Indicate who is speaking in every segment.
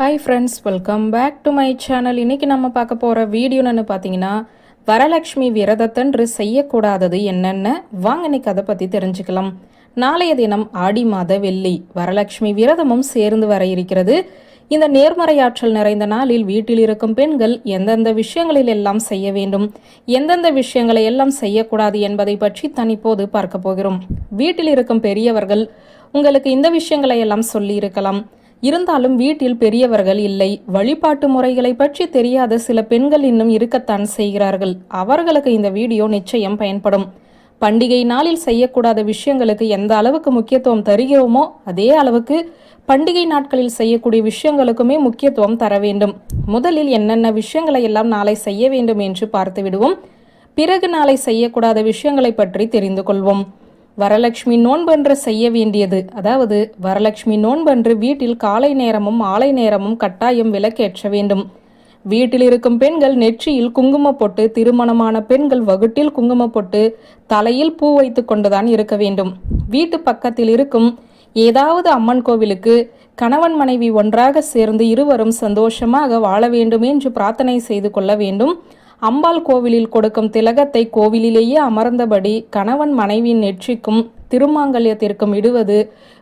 Speaker 1: Hi friends welcome back to my channel இன்னைக்கு நம்ம பார்க்க போகிற வீடியோன்னு பார்த்தீங்கன்னா வரலட்சுமி விரதத்தன்று செய்யக்கூடாதது என்னென்ன? வாங்க இன்னைக்கு அதை பற்றி தெரிஞ்சுக்கலாம். நாளைய தினம் ஆடி மாத வெள்ளி வரலட்சுமி விரதமும் சேர்ந்து வர இருக்கிறது. இந்த நேர்மறையாற்றல் நிறைந்த நாளில் வீட்டில் இருக்கும் பெண்கள் எந்தெந்த விஷயங்களில் எல்லாம் செய்ய வேண்டும் எந்தெந்த விஷயங்களை எல்லாம் செய்யக்கூடாது என்பதை பற்றி தனிப்போது பார்க்க போகிறோம். வீட்டில் இருக்கும் பெரியவர்கள் உங்களுக்கு இந்த விஷயங்களை எல்லாம் சொல்லி இருக்கலாம். இருந்தாலும் வீட்டில் பெரியவர்கள் இல்லை. வழிபாட்டு முறைகளை பற்றி தெரியாத சில பெண்கள் இன்னும் இருக்கத்தான் செய்கிறார்கள். அவர்களுக்கு இந்த வீடியோ நிச்சயம் பயன்படும். பண்டிகை நாளில் செய்யக்கூடாத விஷயங்களுக்கு எந்த அளவுக்கு முக்கியத்துவம் தருகிறோமோ அதே அளவுக்கு பண்டிகை நாட்களில் செய்யக்கூடிய விஷயங்களுக்குமே முக்கியத்துவம் தர வேண்டும். முதலில் என்னென்ன விஷயங்களை எல்லாம் நாளை செய்ய வேண்டும் என்று பார்த்து விடுவோம் பிறகு நாளை செய்யக்கூடாத விஷயங்களை பற்றி தெரிந்து கொள்வோம். வரலட்சுமி நோன்பன்று செய்ய வேண்டியது. அதாவது வரலட்சுமி நோன்பன்று வீட்டில் காலை நேரமும் மாலை நேரமும் கட்டாயம் விலக்கேற்ற வேண்டும். வீட்டில் இருக்கும் பெண்கள் நெற்றியில் குங்கும போட்டு திருமணமான பெண்கள் வகுட்டில் குங்கும போட்டு தலையில் பூ வைத்து கொண்டுதான் இருக்க வேண்டும். வீட்டு பக்கத்தில் இருக்கும் ஏதாவது அம்மன் கோவிலுக்கு கணவன் மனைவி ஒன்றாக சேர்ந்து இருவரும் சந்தோஷமாக வாழ வேண்டும் என்று பிரார்த்தனை செய்து கொள்ள வேண்டும். அம்பாள் கோவிலில் கொடுக்கும் திலகத்தை கோவிலிலேயே அமர்ந்தபடி கணவன் மனைவியின் நெற்றிக்கும் திருமாங்கல்யத்திற்கும் இடுவது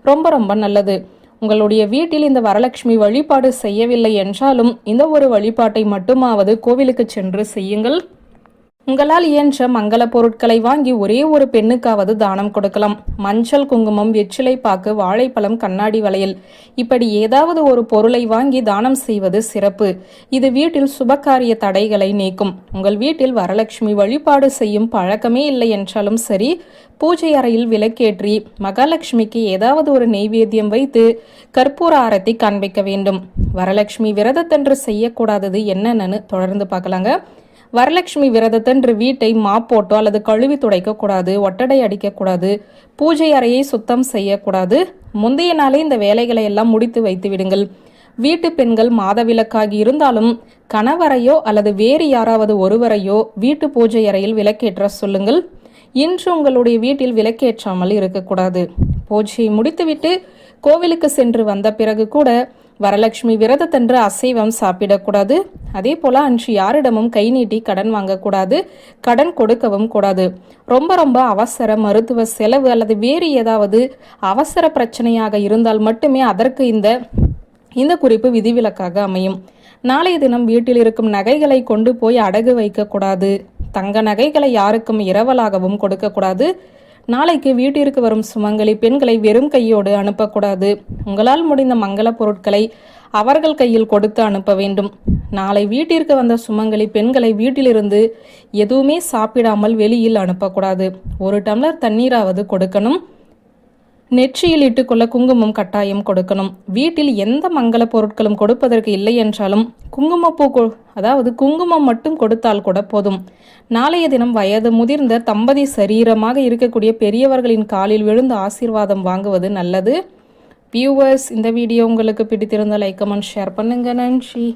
Speaker 1: ரொம்ப ரொம்ப நல்லது. உங்களுடைய வீட்டில் இந்த வரலட்சுமி வழிபாடு செய்யவில்லை என்றாலும் இந்த ஒரு வழிபாட்டை மட்டுமாவது கோவிலுக்கு சென்று செய்யுங்கள். உங்களால் இயன்ற மங்கள பொருட்களை வாங்கி ஒரே ஒரு பெண்ணுக்காவது தானம் கொடுக்கலாம். மஞ்சள் குங்குமம் வெற்றிலை பாக்கு வாழைப்பழம் கண்ணாடி வளையல். இப்படி ஏதாவது ஒரு பொருளை வாங்கி தானம் செய்வது சிறப்பு. இது வீட்டில் சுபகாரிய தடைகளை நீக்கும். உங்கள் வீட்டில் வரலட்சுமி வழிபாடு செய்யும் பழக்கமே இல்லை என்றாலும் சரி பூஜை அறையில் விளக்கேற்றி மகாலட்சுமிக்கு ஏதாவது ஒரு நெய்வேத்தியம் வைத்து கற்பூர ஆரத்தை காண்பிக்க வேண்டும். வரலட்சுமி விரதத்தன்று செய்யக்கூடாதது என்னென்னு தொடர்ந்து பார்க்கலாங்க. வரலட்சுமி விரதத்தன்று வீட்டை மாப்போட்டோ அல்லது கழுவி துடைக்கக்கூடாது ஒட்டடை அடிக்கக்கூடாது பூஜை அறையை சுத்தம் செய்யக்கூடாது. முந்தைய நாளே இந்த வேலைகளை எல்லாம் முடித்து வைத்து விடுங்கள். வீட்டு பெண்கள் மாதவிலக்காகி இருந்தாலும் கணவரையோ அல்லது வேறு யாராவது ஒருவரையோ வீட்டு பூஜை அறையில் விளக்கேற்ற சொல்லுங்கள். இன்று உங்களுடைய வீட்டில் விளக்கேற்றாமல் இருக்கக்கூடாது. பூஜையை முடித்துவிட்டு கோவிலுக்கு சென்று வந்த பிறகு கூட வரலட்சுமி விரதத்தன்று அசைவம் சாப்பிடக்கூடாது. அதே போல அன்று யாரிடமும் கை நீட்டி கடன் வாங்கக்கூடாது கடன் கொடுக்கவும் கூடாது. ரொம்ப ரொம்ப அவசர மருத்துவ செலவு அல்லது வேறு ஏதாவது அவசர பிரச்சனையாக இருந்தால் மட்டுமே அதற்கு இந்த இந்த குறிப்பு விதிவிலக்காக அமையும். நாளைய தினம் வீட்டில் இருக்கும் நகைகளை கொண்டு போய் அடகு வைக்கக்கூடாது. தங்க நகைகளை யாருக்கும் இரவலாகவும் கொடுக்கக்கூடாது. நாளைக்கு வீட்டிற்கு வரும் சுமங்கலி பெண்களை வெறும் கையோடு அனுப்பக்கூடாது. உங்களால் முடிந்த மங்கள பொருட்களை அவர்கள் கையில் கொடுத்து அனுப்ப வேண்டும். நாளை வீட்டிற்கு வந்த சுமங்கலி பெண்களை வீட்டிலிருந்து எதுவுமே சாப்பிடாமல் வெளியில் அனுப்பக்கூடாது. ஒரு டம்ளர் தண்ணீராவது கொடுக்கணும். நெற்றியில் இட்டுக்கொள்ள குங்குமம் கட்டாயம் கொடுக்கணும். வீட்டில் எந்த மங்கள பொருட்களும் கொடுப்பதற்கு இல்லை என்றாலும் குங்குமப்பூ அதாவது குங்குமம் மட்டும் கொடுத்தால் கூட போதும். நாளைய தினம் வயது முதிர்ந்த தம்பதி சரீரமாக இருக்கக்கூடிய பெரியவர்களின் காலில் விழுந்து ஆசீர்வாதம் வாங்குவது நல்லது. வியூவர்ஸ் இந்த வீடியோ உங்களுக்கு பிடித்திருந்த லைக் கமெண்ட் ஷேர் பண்ணுங்க. நன்றி.